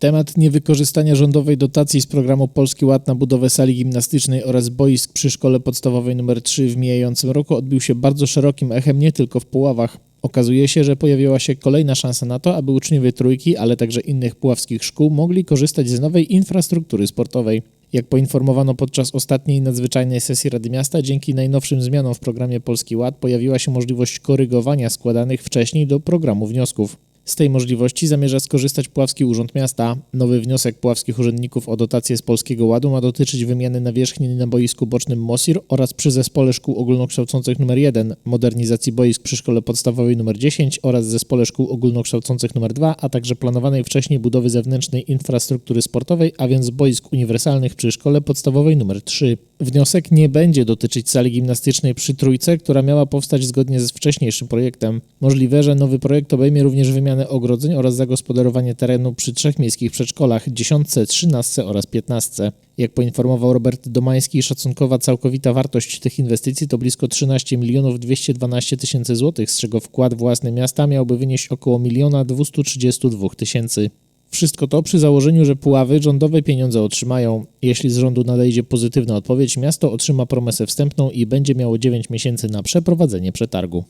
Temat niewykorzystania rządowej dotacji z programu Polski Ład na budowę sali gimnastycznej oraz boisk przy szkole podstawowej nr 3 w mijającym roku odbił się bardzo szerokim echem nie tylko w Puławach. Okazuje się, że pojawiła się kolejna szansa na to, aby uczniowie trójki, ale także innych puławskich szkół mogli korzystać z nowej infrastruktury sportowej. Jak poinformowano podczas ostatniej nadzwyczajnej sesji Rady Miasta, dzięki najnowszym zmianom w programie Polski Ład pojawiła się możliwość korygowania składanych wcześniej do programu wniosków. Z tej możliwości zamierza skorzystać Puławski Urząd Miasta. Nowy wniosek puławskich urzędników o dotację z Polskiego Ładu ma dotyczyć wymiany nawierzchni na boisku bocznym Mosir oraz przy zespole szkół ogólnokształcących nr 1, modernizacji boisk przy szkole podstawowej nr 10 oraz zespole szkół ogólnokształcących nr 2, a także planowanej wcześniej budowy zewnętrznej infrastruktury sportowej, a więc boisk uniwersalnych przy szkole podstawowej nr 3. Wniosek nie będzie dotyczyć sali gimnastycznej przy Trójce, która miała powstać zgodnie z wcześniejszym projektem. Możliwe, że nowy projekt obejmie również wymianę ogrodzeń oraz zagospodarowanie terenu przy trzech miejskich przedszkolach 10, 13 oraz 15. Jak poinformował Robert Domański, szacunkowa całkowita wartość tych inwestycji to blisko 13 milionów 212 tysięcy złotych, z czego wkład własny miasta miałby wynieść około 1 232 tysięcy. Wszystko to przy założeniu, że Puławy rządowe pieniądze otrzymają. Jeśli z rządu nadejdzie pozytywna odpowiedź, miasto otrzyma promesę wstępną i będzie miało 9 miesięcy na przeprowadzenie przetargu.